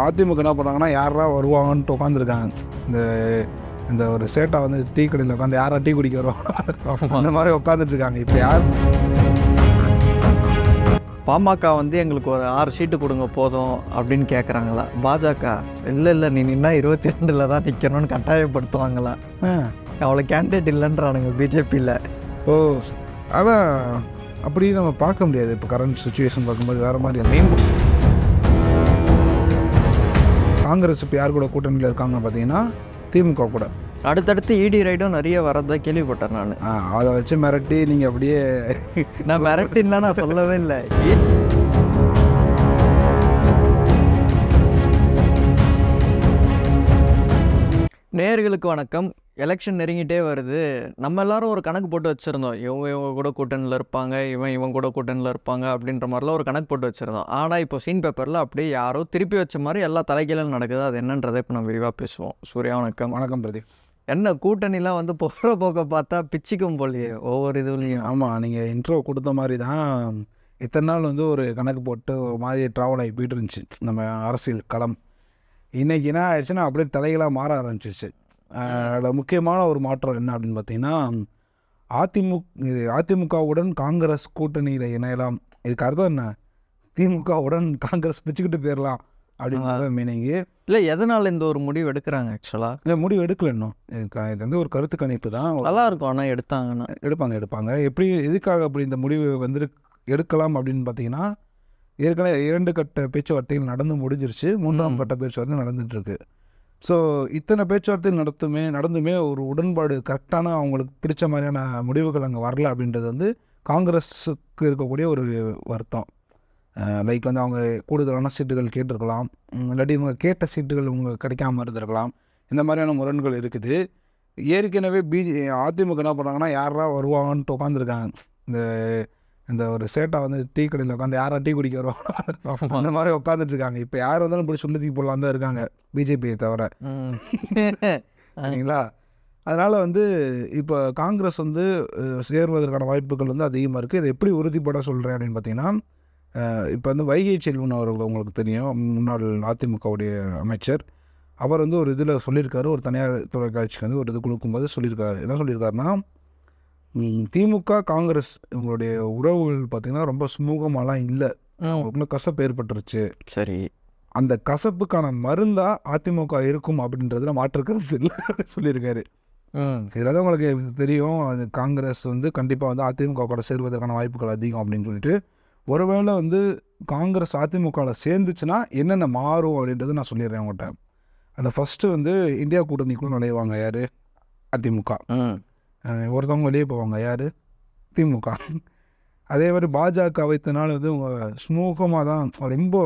அதிமுக என்ன பண்ணுறாங்கன்னா யாரா வருவாங்கன்ட்டு உட்காந்துருக்காங்க இந்த இந்த ஒரு சேட்டா வந்து டீ கடையில் உட்காந்து யாரா டீ குடிக்க வருவாங்க அந்த மாதிரி உட்காந்துட்டு இருக்காங்க இப்போ யார்? பாமக வந்து எங்களுக்கு ஒரு ஆறு சீட்டு கொடுங்க போதும் அப்படின்னு கேட்குறாங்களா பாஜக இல்லை இல்லை நீ நின்னா இருபத்தி ரெண்டில் தான் நிற்கணும்னு கட்டாயப்படுத்துவாங்களா? அவ்வளோ கேண்டிடேட் இல்லைன்றானுங்க பிஜேபியில். ஓ ஆனால் அப்படி நம்ம பார்க்க முடியாது. இப்போ கரண்ட் சுச்சுவேஷன் பார்க்கும்போது வேறு மாதிரி மெயின் காங்கிரஸ் இப்போ யார் கூட கூட்டணியில் இருக்காங்க பார்த்தீங்கன்னா திமுக கூட. அடுத்தடுத்து இடி ரைடும் நிறைய வரதா கேள்விப்பட்டேன் நான். அதை வச்சு மிரட்டி நீங்கள் அப்படியே நான் மிரட்டின்லாம் நான் சொல்லவே இல்லை. நேர்களுக்கு வணக்கம். எலெக்ஷன் நெருங்கிட்டே வருது. நம்ம எல்லாரும் ஒரு கணக்கு போட்டு வச்சுருந்தோம். இவங்க இவங்க கூட கூட்டணியில் இருப்பாங்க இவன் இவன் கூட கூட்டணியில் இருப்பாங்க அப்படின்ற மாதிரிலாம் ஒரு கணக்கு போட்டு வச்சுருந்தோம். ஆனால் இப்போ சீன் பேப்பரில் அப்படியே யாரோ திருப்பி வச்ச மாதிரி எல்லா தலைகீழும் நடக்குது. அது என்னன்றதை இப்போ நம்ம விரிவாக பேசுவோம். சூர்யா வணக்கம். வணக்கம் பிரதீப். என்ன கூட்டணிலாம் வந்து போகிற போக்க பார்த்தா பிச்சுக்கும் போலியே ஒவ்வொரு இதுலையும். ஆமாம் நீங்கள் இன்ட்ரோ கொடுத்த மாதிரி தான் இத்தனை நாள் வந்து ஒரு கணக்கு போட்டு ஒரு மாதிரி ட்ராவல் ஆகி போயிட்டு இருந்துச்சு. நம்ம அரசியல் களம். இன்றைக்கி என்ன ஆயிடுச்சுன்னா அப்படியே தலைகளாக மாற ஆரம்பிச்சிருச்சு. முக்கியமான ஒரு மாற்றம் என்ன அப்படின்னு பார்த்தீங்கன்னா அதிமுக இது அதிமுகவுடன் காங்கிரஸ் கூட்டணியில் இணையலாம். இதுக்கு அர்த்தம் என்ன? திமுகவுடன் காங்கிரஸ் பிச்சுக்கிட்டு போயிடலாம் அப்படின்றத மீனிங்கு இல்லை எதனால் இந்த ஒரு முடிவு எடுக்கிறாங்க ஆக்சுவலாக இந்த முடிவு எடுக்கல இன்னும். இது வந்து ஒரு கருத்து கணிப்பு தான். நல்லா இருக்கும் ஆனால் எடுத்தாங்கன்னா. எடுப்பாங்க எடுப்பாங்க. எப்படி எதுக்காக அப்படி இந்த முடிவு வந்து எடுக்கலாம் அப்படின்னு பார்த்தீங்கன்னா ஏற்கனவே இரண்டு கட்ட பேச்சுவார்த்தைகள் நடந்து முடிஞ்சிருச்சு. மூன்றாம். கட்ட பேச்சுவார்த்தை நடந்துட்டு இருக்கு ஸோ இத்தனை பேச்சுவார்த்தை நடத்துமே நடந்துமே ஒரு உடன்பாடு கரெக்டான அவங்களுக்கு பிடிச்ச மாதிரியான முடிவுகள் அங்கே வரல அப்படின்றது வந்து காங்கிரஸுக்கு இருக்கக்கூடிய ஒரு வருத்தம். லைக் வந்து அவங்க கூடுதலான சீட்டுகள் கேட்டிருக்கலாம். இல்லாட்டி இவங்க கேட்ட சீட்டுகள் இவங்க கிடைக்காம இருந்திருக்கலாம். இந்த மாதிரியான முரண்கள் இருக்குது. ஏற்கனவே பிஜே அதிமுக என்ன பண்ணுறாங்கன்னா யாரா வருவாங்கன்ட்டு உட்காந்துருக்காங்க இந்த இந்த ஒரு சேட்டா வந்து டீ கடையில் உட்காந்து யாரா டீ குடிக்க வருவாங்க அந்த மாதிரி உட்காந்துட்டு இருக்காங்க. இப்போ யார் வந்தாலும் பிடிச்சி சொல்லி போடலாம் தான் இருக்காங்க பிஜேபியை தவிர. சரிங்களா? அதனால் வந்து இப்போ காங்கிரஸ் வந்து சேர்வதற்கான வாய்ப்புகள் வந்து அதிகமாக இருக்குது இதை எப்படி உறுதிப்பட சொல்கிறேன் அப்படின்னு பார்த்தீங்கன்னா இப்போ வந்து வைகை செல்வன் அவர்கள் உங்களுக்கு தெரியும். முன்னாள் அதிமுகவுடைய அமைச்சர். அவர் வந்து ஒரு இதில் சொல்லியிருக்காரு. ஒரு தனியார் தொலைக்காட்சிக்கு வந்து ஒரு இது கொடுக்கும்போது சொல்லியிருக்காரு. என்ன சொல்லியிருக்காருன்னா திமுக காங்கிரஸ் இவங்களுடைய உறவுகள் பார்த்திங்கன்னா ரொம்ப சுமூகமாலாம் இல்லை. அவங்களுக்குள்ள கசப்பு ஏற்பட்டுருச்சு. சரி. அந்த கசப்புக்கான மருந்தா அதிமுக இருக்கும் அப்படின்றதுல மாற்றுக்கிறது இல்லை சொல்லியிருக்காரு. அதான் உங்களுக்கு தெரியும். அது காங்கிரஸ் வந்து கண்டிப்பாக வந்து அதிமுக கூட சேருவதற்கான வாய்ப்புகள் அதிகம் அப்படின்னு சொல்லிட்டு ஒருவேளை வந்து காங்கிரஸ் அதிமுகவில் சேர்ந்துச்சுன்னா என்னென்ன மாறும் அப்படின்றது நான் சொல்லிடுறேன் அவங்கள்ட்ட அந்த ஃபஸ்ட்டு வந்து இந்தியா கூட்டணிக்குள்ள நுழைவாங்க யார்? அதிமுக. ஒருத்தவங்க வெளியே போவாங்க. யார்? திமுக. அதே மாதிரி பாஜக வைத்தனால வந்து ஸ்மூகமாக தான் ரொம்ப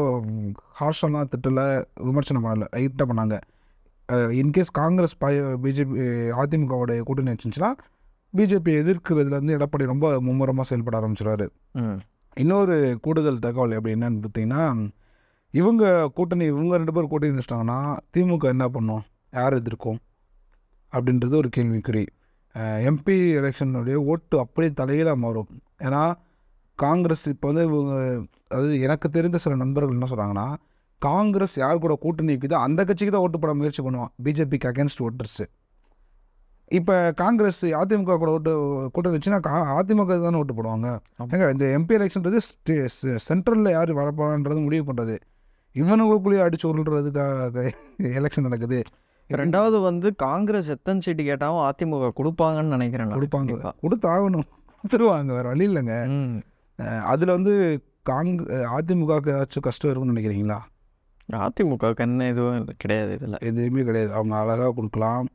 ஹார்ஷெல்லாம் திட்டல விமர்சனம் பண்ணல லைட்டாக பண்ணாங்க. இன்கேஸ் காங்கிரஸ் பாய பிஜேபி அதிமுகவோட கூட்டணி வச்சுருந்துச்சுன்னா பிஜேபி எதிர்க்கிறதுல இருந்து எடப்பாடி ரொம்ப மும்முரமாக செயல்பட ஆரம்பிச்சிடுவாரு ம். இன்னொரு கூடுதல் தகவல் எப்படி என்னன்னு பார்த்தீங்கன்னா இவங்க கூட்டணி இவங்க ரெண்டு பேர் கூட்டணி வச்சிட்டாங்கன்னா திமுக என்ன பண்ணும்? யார் எதிர்க்கும்? அப்படின்றது ஒரு கேள்விக்குறி. எம்பி எலெக்ஷனுடைய ஓட்டு அப்படியே தலையில மாறும். ஏன்னா காங்கிரஸ் இப்போ வந்து இவங்க அதாவது எனக்கு தெரிந்த சில நண்பர்கள் என்ன சொல்கிறாங்கன்னா காங்கிரஸ் யார் கூட கூட்டணி இருக்குதோ அந்த கட்சிக்கு தான் ஓட்டு போட முயற்சி பண்ணுவான். பிஜேபிக்கு அகேன்ஸ்ட் ஓட்டர்ஸு இப்போ காங்கிரஸ் அதிமுக கூட ஓட்டு கூட்டணி வச்சுன்னா கா அதிமுக தானே ஓட்டு போடுவாங்க. ஏங்க இந்த எம்பி எலெக்ஷன்றது சென்ட்ரலில் யார் வரப்போறான்றது முடிவு பண்ணுறது இவனுங்களுக்குள்ளேயே அடிச்சு உருள்றதுக்காக எலெக்ஷன் நடக்குது. ரெண்டாவது வந்து காங்கிரஸ் எத்தனை சீட்டு கேட்டாலும் அதிமுக கொடுப்பாங்கன்னு நினைக்கிறேன் நான். கொடுப்பாங்க. கண்டிப்பா. கொடுத்தாகணும். கொடுத்துருவாங்க. வேறு வழி இல்லைங்க. அதில் வந்து காங் அதிமுகவுக்கு ஏதாச்சும் கஷ்டம் இருக்கும்னு நினைக்கிறீங்களா? அதிமுகவுக்கு என்ன எதுவும் கிடையாது இதில். எதுவுமே கிடையாது. அவங்க அழகாக கொடுக்கலாம்.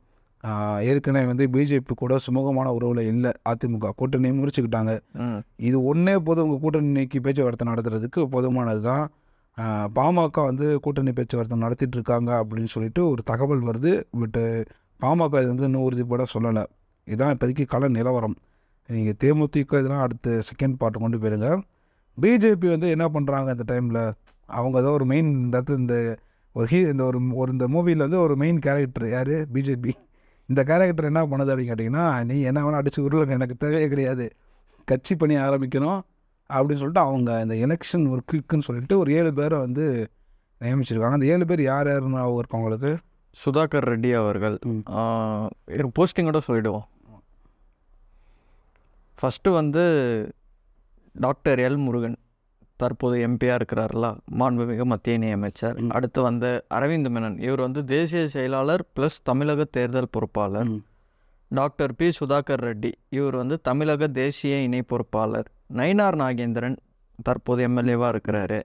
ஏற்கனவே வந்து பிஜேபி கூட சுமூகமான உறவில் இல்லை. அதிமுக கூட்டணியை முறிச்சுக்கிட்டாங்க. இது ஒன்றே போதும் உங்கள் கூட்டணி நீக்கி பேச்சுவார்த்தை நடத்துறதுக்கு போதுமானது தான் பாமக வந்து கூட்டணி பேச்சுவார்த்தை நடத்திட்டு இருக்காங்க அப்படின்னு சொல்லிட்டு ஒரு தகவல் வருது. பட்டு பாமக இது வந்து இன்னும் உறுதிப்பட சொல்லலை. இதுதான் இப்போதைக்கு கள நிலவரம். நீங்கள் தேமுதிக இதெல்லாம் அடுத்த செகண்ட் பார்ட்டு கொண்டு போயிருங்க. பிஜேபி வந்து என்ன பண்ணுறாங்க இந்த டைமில் அவங்க ஏதோ ஒரு மெயின் இந்த இடத்துல இந்த ஒரு ஹீ இந்த ஒரு ஒரு இந்த மூவியில் வந்து ஒரு மெயின் கேரக்டர் யார்? பிஜேபி. இந்த கேரக்டர் என்ன பண்ணுது அப்படின்னு கேட்டிங்கன்னா நீ என்ன வேணால் அடிச்சு உருளுங்க எனக்கு தேவையே கிடையாது. கட்சி பணி ஆரம்பிக்கணும். அப்படின்னு சொல்லிட்டு அவங்க இந்த எலெக்ஷன் ஒரு குவிக்குன்னு சொல்லிட்டு ஒரு ஏழு பேரை வந்து நியமிச்சிருக்காங்க. அந்த ஏழு பேர் யார் யாருன்னு ஞாபகம் இருக்கு உங்களுக்கு? சுதாகர் ரெட்டி அவர்கள். போஸ்டிங்கோட சொல்லிடுவோம். ஃபஸ்ட்டு வந்து டாக்டர் எல் முருகன் தற்போது எம்பியாக இருக்கிறார்ல மாண்புமிகு மத்திய இணையமைச்சர். அடுத்து வந்து அரவிந்த் மேனன். இவர் வந்து தேசிய செயலாளர் ப்ளஸ் தமிழக தேர்தல் பொறுப்பாளர். Doctor P Sudhakar Reddy. இவர் வந்து தமிழக தேசிய இணை பொறுப்பாளர். நயினார் நாகேந்திரன் தற்போது எம்எல்ஏவாக இருக்கிறாரு.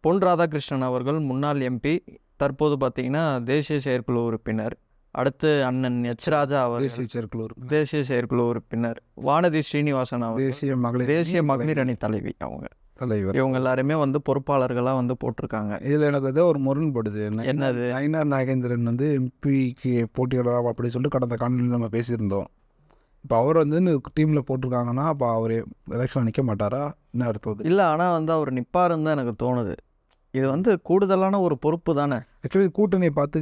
பொன் ராதாகிருஷ்ணன் அவர்கள் முன்னாள் எம்பி. தற்போது பார்த்தீங்கன்னா தேசிய செயற்குழு உறுப்பினர். அடுத்து அண்ணன் எச் ராஜா அவர் தேசிய செயற்குழு உறுப்பினர். தேசிய செயற்குழு உறுப்பினர். வானதி ஸ்ரீனிவாசன் அவர் தேசிய மகளிர் தேசிய மகளிர் அணி தலைவி அவங்க. தலைவர். இவங்க எல்லாருமே வந்து பொறுப்பாளர்களாக வந்து போட்டிருக்காங்க. இதில் எனக்கு ஏதோ ஒரு முரண்படுது. என்ன? என்னது? நயினார் நாகேந்திரன் வந்து எம்பிக்கு போட்டியிடலாம் அப்படி சொல்லிட்டு கடந்த காணொலியில் நம்ம பேசியிருந்தோம். இப்போ அவர் வந்து டீமில் போட்டிருக்காங்கன்னா அப்போ அவர் எலெக்ஷன் நிற்க மாட்டாரா? என்ன அர்த்தம் இல்லை ஆனால் வந்து அவர் நிப்பாருன்னு தான் எனக்கு தோணுது. இது வந்து கூடுதலான ஒரு பொறுப்பு தானே? ஆக்சுவலி கூட்டணியை பார்த்து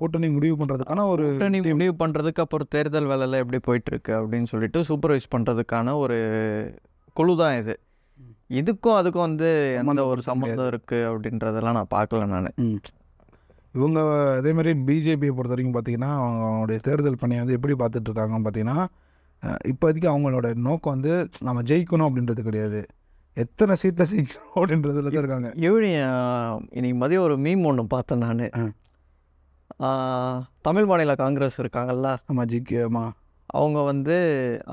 கூட்டணி முடிவு பண்ணுறதுக்கான ஒரு கூட்டணி முடிவு பண்ணுறதுக்கு அப்புறம் தேர்தல் வேலையில் எப்படி போயிட்டுருக்கு அப்படின்னு சொல்லிட்டு சூப்பர்வைஸ் பண்ணுறதுக்கான ஒரு குழு தான் இது. இதுக்கும் அதுக்கும் வந்து எந்த ஒரு. சம்மந்தம் இருக்குது அப்படின்றதெல்லாம் நான் பார்க்கல நான். இவங்க அதே மாதிரி பிஜேபியை பொறுத்த வரைக்கும் பார்த்தீங்கன்னா அவங்க அவங்களுடைய தேர்தல் பணியை வந்து எப்படி பார்த்துட்டு இருக்காங்கன்னு பார்த்தீங்கன்னா இப்போதைக்கு அவங்களோட நோக்கம் வந்து நம்ம ஜெயிக்கணும் அப்படின்றது கிடையாது. எத்தனை சீட்டில் ஜெயிக்கணும் அப்படின்றதுல தான் இருக்காங்க. ஈவினி இன்னைக்கு மதியம் ஒரு மீம் ஒன்று பார்த்தேன் நான். தமிழ் மாநில காங்கிரஸ் இருக்காங்கல்ல. ஆமாம் ஜிக்கேமா அவங்க வந்து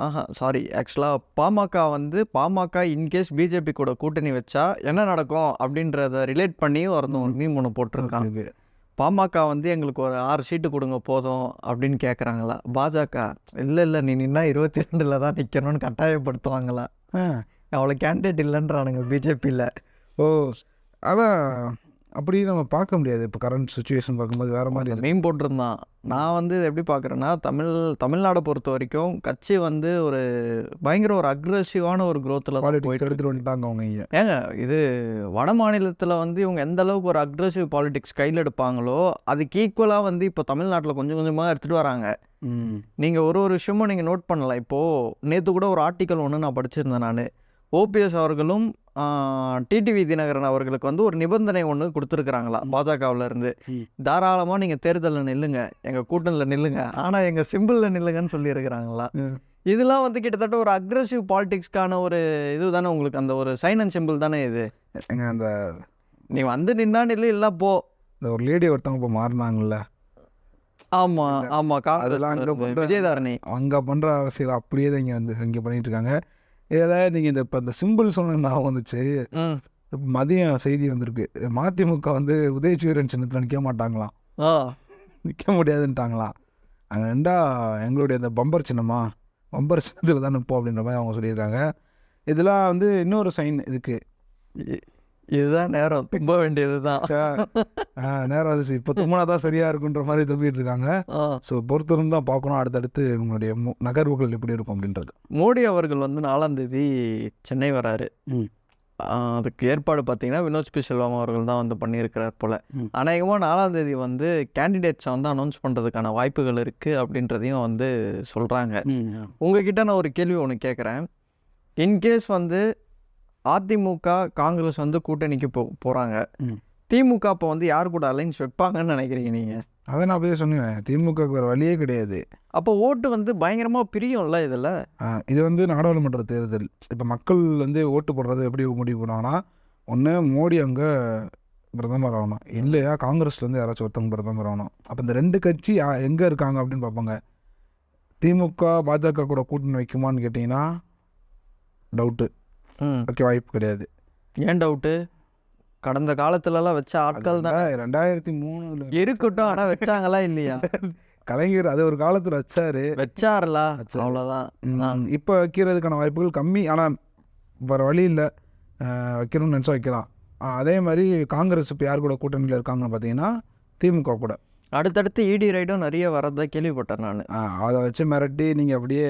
ஆஹா சாரி ஆக்சுவலாக பாமக வந்து பாமக இன்கேஸ் பிஜேபி கூட கூட்டணி வச்சா என்ன நடக்கும் அப்படின்றத ரிலேட் பண்ணி ஒரு மீம் ஒன்று போட்டிருக்கான். பாமக வந்து எங்களுக்கு ஒரு ஆறு சீட்டு கொடுங்க போதும் அப்படின்னு கேட்குறாங்களா பாஜக இல்லை இல்லை நீ நின்னா இருபத்தி ரெண்டில் தான் நிற்கணும்னு கட்டாயப்படுத்துவாங்களா? அவ்வளோ கேண்டிடேட் இல்லைன்றானுங்க பிஜேபியில் ஓ ஆனால் அப்படி நம்ம பார்க்க முடியாது. இப்போ கரண்ட் சுச்சுவேஷன் பார்க்கும்போது வேறு மாதிரி. மீன் போட்டிருந்தான். நான் வந்து இது எப்படி பார்க்குறேன்னா தமிழ் தமிழ்நாடை பொறுத்த வரைக்கும் கட்சி வந்து ஒரு பயங்கர ஒரு அக்ரெசிவான ஒரு பாலிடிக்ஸ் போயிட்டு எடுத்துகிட்டு வந்துட்டாங்க அவங்க இங்கே. ஏங்க இது வட மாநிலத்தில் வந்து இவங்க எந்த அளவுக்கு ஒரு அக்ரெசிவ் பாலிடிக்ஸ் கையில் எடுப்பாங்களோ அதுக்கு ஈக்குவலாக வந்து இப்போ தமிழ்நாட்டில் கொஞ்சம் கொஞ்சமாக எடுத்துகிட்டு வராங்க. நீங்கள் ஒரு ஒரு விஷயமும் நீங்கள் நோட் பண்ணலாம் இப்போது நேற்று கூட ஒரு ஆர்டிக்கல் ஒன்று நான் படிச்சிருந்தேன் நான். ஓபிஎஸ் அவர்களும் டிடிவி தினகரன் அவர்களுக்கு வந்து ஒரு நிபந்தனை ஒன்று கொடுத்துருக்குறாங்களா? பாஜகவில் இருந்து. ம். தாராளமாக நீங்கள் தேர்தலில் நில்லுங்க. எங்கள் கூட்டணியில் நில்லுங்க. ஆனால் எங்கள் சிம்பிளில் நில்லுங்கன்னு சொல்லியிருக்கிறாங்களா. இதெல்லாம் வந்து கிட்டத்தட்ட ஒரு அக்ரெசிவ் பாலிடிக்ஸ்க்கான ஒரு இது தானே உங்களுக்கு? அந்த ஒரு சைன் அண்ட் சிம்பிள் தானே இது? எங்க அந்த நீ வந்து நின்னா நில்லு இல்லை போ. இந்த ஒரு லேடி ஒருத்தவங்க இப்போ மாறினாங்கல்ல? ஆமாம் ஆமாம் விஜயதாரணி. அங்கே பண்ணுற அரசியல் அப்படியே தான் இங்கே வந்து இங்கே பண்ணிட்டு இருக்காங்க. இதில் நீங்கள் இந்த இப்போ இந்த சிம்பிள் சொன்ன ஞாபகம் வந்துச்சு. மதியம் செய்தி வந்திருக்கு. மதிமுக வந்து உதயசூரன் சின்னத்தில் நிற்க மாட்டாங்களாம். நிற்க முடியாதுன்ட்டாங்களாம். அங்கே ரெண்டா எங்களுடைய அந்த பம்பர் சின்னமா? பம்பர் சின்னத்தில் தான் நிற்போம் அப்படின்ற மாதிரி அவங்க சொல்லியிருக்காங்க இதெல்லாம் வந்து இன்னொரு சைன் இதுக்கு. இதுதான் நேரம். தும்ப வேண்டியது தான் நேரம் வந்துச்சு இப்போ தும்முனா தான் சரியாக இருக்குன்ற மாதிரி தும்பிட்டு இருக்காங்க. ஸோ பொறுத்திருந்து தான் பார்க்கணும். அடுத்தடுத்து உங்களுடைய மு- நகர்வுகள் எப்படி இருக்கும் அப்படின்றது. மோடி அவர்கள் வந்து நாலாம் தேதி சென்னை வராரு. அதுக்கு ஏற்பாடு பார்த்தீங்கன்னா வினோத் பி. செல்வம் அவர்கள் தான் வந்து பண்ணியிருக்கிறார் போல். அநேகமாக நாலாம் தேதி வந்து கேண்டிடேட்ஸை வந்து அனௌன்ஸ் பண்ணுறதுக்கான வாய்ப்புகள் இருக்குது அப்படின்றதையும் வந்து சொல்கிறாங்க உங்ககிட்ட நான் ஒரு கேள்வி ஒன்று கேட்குறேன் இன்கேஸ் வந்து அதிமுக காங்கிரஸ் வந்து கூட்டணிக்கு போ போகிறாங்க. திமுக அப்போ வந்து யார் கூட அலைன்ஸ் வைப்பாங்கன்னு நினைக்கிறீங்க நீங்கள் அதை நான் அப்படியே சொன்னேன். திமுக வேறு வழியே கிடையாது. அப்போ ஓட்டு வந்து பயங்கரமாக பிரியும்ல இதில்? இது வந்து நாடாளுமன்ற தேர்தல். இப்போ மக்கள் வந்து ஓட்டு போடுறது எப்படி முடிவு பண்ணுவாங்கன்னா ஒன்று மோடி அங்கே பிரதமர் ஆகணும். இல்லையா காங்கிரஸ்லேருந்து யாராச்சும் ஒருத்தவங்க பிரதமர் ஆகணும். அப்போ இந்த ரெண்டு கட்சி எங்கே இருக்காங்க அப்படின்னு பார்ப்பாங்க. திமுக பாஜக கூட கூட்டணி வைக்குமான்னு கேட்டிங்கன்னா டவுட்டு வைக்க வாய்ப்பு கிடையாது. ஏன் டவுட்டு? கடந்த காலத்துலலாம் வச்ச ஆட்கள் தான். ரெண்டா- ரெண்டாயிரத்தி மூணுல இருக்கட்டும் ஆனால் வச்சாங்களா இல்லையா? கலைஞர் அது ஒரு காலத்தில் வச்சாரு. வச்சாருலா? வச்சாரு. அவ்வளோதான் இப்போ வைக்கிறதுக்கான வாய்ப்புகள் கம்மி. ஆனால் வேறு வழி இல்லை. வைக்கணும்னு நினச்சா வைக்கலாம். அதே மாதிரி காங்கிரஸ் இப்போ யார் கூட கூட்டணியில் இருக்காங்கன்னு பார்த்தீங்கன்னா திமுக கூட. அடுத்தடுத்து இடி ரைடும் நிறைய வரதா கேள்விப்பட்டேன் நான். அதை வச்சு மிரட்டி நீங்கள் அப்படியே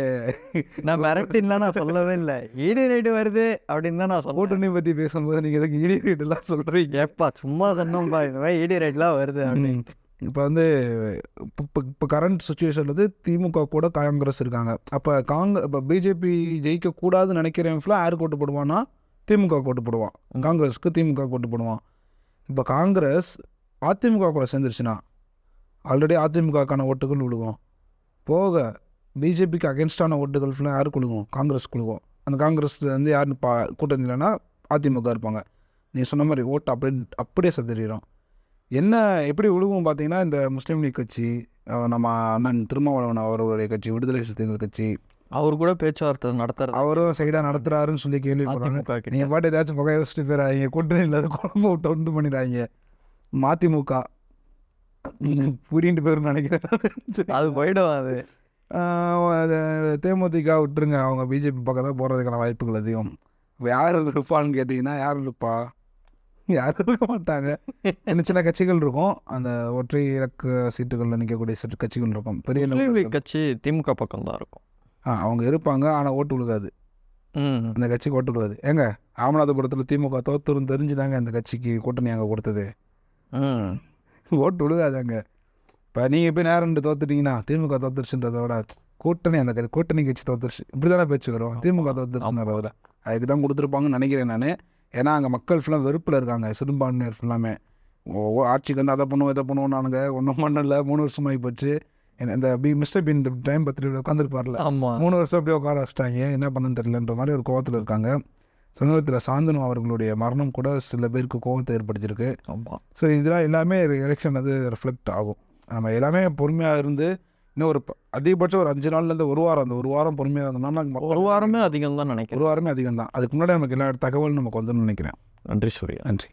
நான் மிரட்டின்லாம் நான் சொல்லவே இல்லை. இடி ரைடு வருது அப்படின்னு தான் நான் சொல்லுவேன் கூட்டணி பற்றி பேசும்போது நீங்கள் எதுக்கு இடி ரேட்டெல்லாம் சொல்கிறீங்க ஏப்பா சும்மா சொன்னோம்ப்பா இந்த மாதிரி இடி ரைட்லாம் வருது அப்படின்னு. இப்போ வந்து இப்போ இப்போ கரண்ட் சுச்சுவேஷன் வந்து திமுக கூட காங்கிரஸ் இருக்காங்க. அப்போ காங்க இப்போ பிஜேபி ஜெயிக்கக்கூடாதுன்னு நினைக்கிறவன் ஃபுல்லாக யாருக்கு ஓட்டு போடுவான்னா திமுக ஓட்டு போடுவான். காங்கிரஸுக்கு திமுக ஓட்டு போடுவான். இப்போ காங்கிரஸ் அதிமுக கூட சேர்ந்துருச்சுன்னா ஆல்ரெடி அதிமுகக்கான ஓட்டுகள் விழுகும். போக பிஜேபிக்கு அகேன்ஸ்டான ஓட்டுகள் ஃபுல்லாக யாருக்கு விழுகும் காங்கிரஸ் விழுகும் அந்த காங்கிரஸ் வந்து யாருன்னு பா கூட்டணி இல்லைன்னா அதிமுக இருப்பாங்க. நீ சொன்ன மாதிரி ஓட்டு அப்படியே அப்படியே சதறிடும் என்ன எப்படி விழுகும் பார்த்தீங்கன்னா இந்த முஸ்லீம் லீக் கட்சி நம்ம அண்ணன் திருமாவளவன் அவருடைய கட்சி விடுதலை சிறுத்தைகள் கட்சி. அவர் கூட பேச்சுவார்த்தை நடத்துறது. அவரும் சைடாக நடத்துறாருன்னு சொல்லி கேள்விப்படுறாங்க. நீங்கள் பாட்டு ஏதாச்சும் புகைய வச்சுட்டு போயிடாதீங்க. கூட்டணி இல்லாத குழம்பு விட்டு உண்டு பண்ணிடாதீங்க. மதிமுக புரியிட்டு போயிருன்னு நினைக்கிறேன். அது போயிடும் அது. தேமுதிக விட்டுருங்க. அவங்க பிஜேபி பக்கம் தான் போகிறதுக்கான வாய்ப்புகள் அதிகம். இப்போ யார் இருப்பான்னு கேட்டிங்கன்னா யார் இருப்பா? யாரும் இருக்க மாட்டாங்க. சின்ன சின்ன கட்சிகள் இருக்கும். அந்த ஒற்றை இலக்கு சீட்டுகளில் நிற்கக்கூடிய சிறு கட்சிகள் இருக்கும். பெரிய கட்சி திமுக பக்கம் தான் இருக்கும். ஆ அவங்க இருப்பாங்க. ஆனால் ஓட்டு விழுகாது அந்த கட்சிக்கு ஓட்டு விழுகாது ஏங்க ராமநாதபுரத்தில் திமுக தோத்துரும் தெரிஞ்சுதாங்க அந்த கட்சிக்கு கூட்டணி அங்கே கொடுத்தது. ஓட்டு விழுகாதாங்க. இப்போ நீங்கள் போய் நேரம் ரெண்டு தோத்துட்டீங்கன்னா திமுக தோத்துருச்சுன்றத விட கூட்டணி அந்த கூட்டணி கட்சி தோத்துருச்சு. இப்படி தானே பேச்சு வரும். திமுக தோத்துருச்சுன்றத அதுக்கு தான் கொடுத்துருப்பாங்கன்னு நினைக்கிறேன் நான். ஏன்னா அங்கே மக்கள் ஃபுல்லாக வெறுப்பில் இருக்காங்க. சிறுபான்மையர் ஃபுல்லாமே ஆட்சிக்கு வந்து அதை பண்ணுவோம் இதை பண்ணுவோம் நானுங்க. ஒன்றும் பண்ணல. மூணு வருஷம் ஆகி போச்சு. இந்த பி மிஸ்டர் பின் டைம் பத்து உட்காந்துருப்பார்ல ஆமா. மூணு வருஷம் அப்படியே உட்கார வச்சிட்டாங்க. என்ன பண்ணுன்னு தெரியலன்ற மாதிரி ஒரு கோவத்தில் இருக்காங்க. சமீபத்தில் சாந்தனு அவர்களுடைய மரணம் கூட சில பேருக்கு கோவத்தை ஏற்படுத்தியிருக்கு. ஆமா. ஸோ இதெல்லாம் எல்லாமே எலெக்ஷன் அது ரிஃப்ளெக்ட் ஆகும். நம்ம எல்லாமே பொறுமையாக இருந்து இன்னும் ஒரு அதிகபட்சம் ஒரு அஞ்சு நாள்லேருந்து ஒரு வாரம் அந்த ஒரு வாரம் பொறுமையாக இருந்தோம்னா ஒரு வாரமே அதிகம் தான் நினைக்கிறேன். ஒரு வாரமே அதிகம் தான் அதுக்கு முன்னாடி நமக்கு எல்லா தகவலும் நமக்கு வந்துன்னு நினைக்கிறேன். நன்றி சூர்யா. நன்றி.